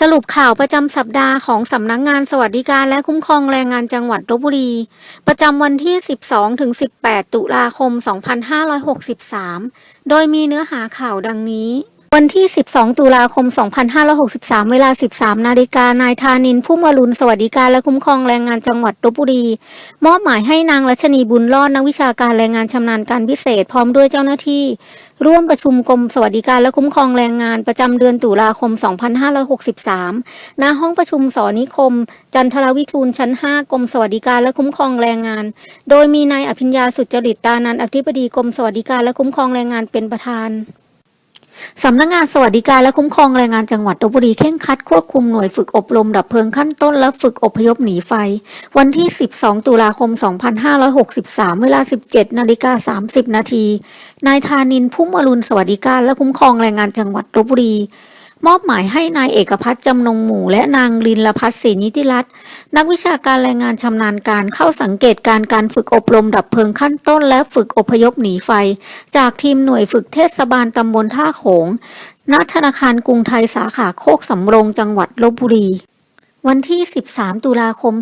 สรุปข่าวประจำสัปดาห์ของสำนักงงานสวัสดิการและคุ้มครองแรงงานจังหวัดลบบุรี ประจำวันที่ 12 ถึง 18 ตุลาคม 2563 โดยมีเนื้อหาข่าวดังนี้ วันที่ 12 ตุลาคม 2563 เวลา 13 นาฬิกานายธานินผู้มารุนสวัสดิการและคุ้มครองแรงงานจังหวัดลบบุรี มอบหมายให้นางรัชนีบุญรอดนักวิชาการแรงงานชำนาญการพิเศษพร้อมด้วยเจ้าหน้าที่ ร่วมประชุมกรมสวัสดิการและคุ้มครองแรงงานประจำเดือนตุลาคม 2563 ณ ห้องประชุมสอนิคม จันทรวิทูลชั้น 5 กรมสวัสดิการและคุ้มครองแรงงาน โดยมีนายอภิญญาสุจริตตานันอธิบดีกรมสวัสดิการและคุ้มครองแรงงานเป็นประธาน สำนักงานสวัสดิการและคุ้มครองแรงงานจังหวัดลบบุรีเข่งคัดควบคุมหน่วยฝึกอบรมดับเพลิงขั้นต้นและฝึกอพยพหนีไฟ วันที่ 12 ตุลาคม 2563 เวลา 17 นาฬิกา 30 นาที นายธานินพุ่มอรุณสวัสดิการและคุ้มครองแรงงานจังหวัดลบบุรี มอบหมายให้นายเอกพัฒน์จำนงหมู่ และนางลินลพัฒน์ศรีนิติรัตน์นักวิชาการแรงงานชำนาญการเข้าสังเกตการการฝึกอบรมดับเพลิงขั้นต้น และฝึกอพยพหนีไฟ จากทีมหน่วยฝึกเทศบาลตำบลท่าโขงณธนาคารกรุงไทยสาขาโคกสำโรงจังหวัดลบบุรี วันที่ 13 ตุลาคม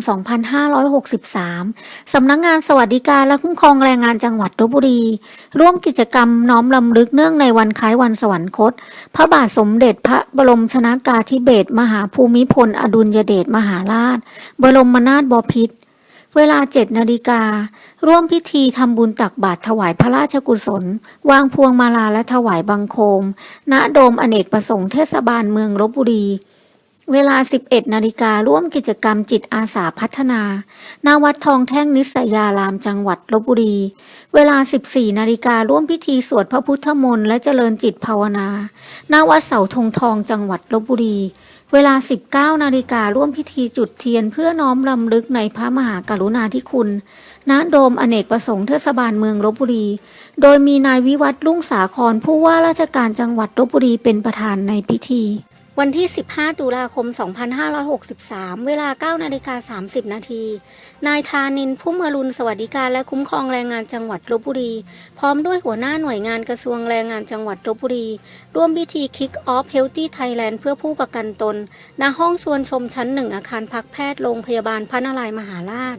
2563 สำนักงงานสวัสดิการและคุ้มครองแรงงานจังหวัดลบบุรี ร่วมกิจกรรมน้อมลำลึกเนื่องในวันคล้ายวันสวรรคต พระบาทสมเด็จพระบรมชนากาธิเบศรมหาภูมิพล อดุลยเดชมหาราช บรมนาถบพิตรเวลา 7 นาฬิกา ร่วมพิธีทำบุญตักบาตรถวายพระราชกุศล วางพวงมาลาและถวายบังคม ณ โดมอเนกประสงค์เทศบาลเมืองลบบุรี เวลา 11 นาฬิการ่วมกิจกรรมจิตอาสาพัฒนาณวัดทองแท่งนิสยารามจังหวัดลบบุรี เวลา 14 นาฬิการ่วมพิธีสวดพระพุทธมนต์และเจริญจิตภาวนาณวัดเสาธงทองจังหวัดลบบุรี เวลา 19 นาฬิการ่วมพิธีจุดเทียนเพื่อน้อมรำลึกในพระมหากรุณาธิคุณณโดมอเนกประสงค์เทศบาลเมืองลบบุรี โดยมีนายวิวัฒน์รุ่งสาครผู้ว่าราชการจังหวัดลบบุรีเป็นประธานในพิธี วันที่ 15 ตุลาคม 2563 เวลา 9 นาฬิกา 30 นาที นายธานินพุ่มอรุณสวัสดิการและคุ้มครองแรงงานจังหวัดลบบุรี พร้อมด้วยหัวหน้าหน่วยงานกระทรวงแรงงานจังหวัดลบบุรี ร่วมพิธี Kick Off Healthy Thailand เพื่อผู้ประกันตน ณ ห้องชวนชมชั้นหนึ่งอาคารพักแพทย์โรงพยาบาลพระนารายมหาราช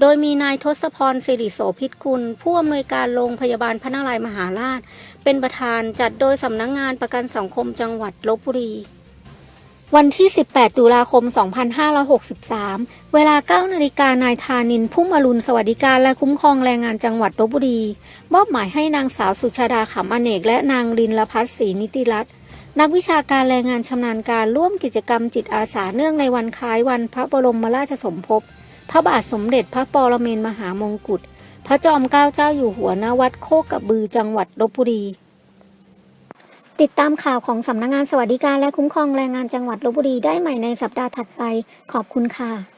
โดยมีนายทศพรสิริโสพิษกุล ผู้อำนวยการโรงพยาบาลพระนารายมหาราช เป็นประธานจัดโดยสำนักงงานประกันสังคมจังหวัดลบบุรี วันที่ 18 ตุลาคม 2563 เวลา 9 นาฬิกานายธานินพุ่มอรุณสวัสดิการและคุ้มครองแรงงานจังหวัดลบบุรี มอบหมายให้นางสาวสุชาดาขำอเนก และนางลินลพัฒศรีนิติรัตน์นักวิชาการแรงงานชำนาญการร่วมกิจกรรมจิตอาสาเนื่องในวันคล้ายวันพระบรมราชสมภพ พระบาทสมเด็จพระปรเมนมหามงกุฎ พระจอมเกล้าเจ้าอยู่หัวณวัดโคกกระบือจังหวัดลบบุรี ติดตามข่าวของสำนักงงานสวัสดิการและคุ้มครองแรงงานจังหวัดลบบุรีได้ใหม่ในสัปดาห์ถัดไป ขอบคุณค่ะ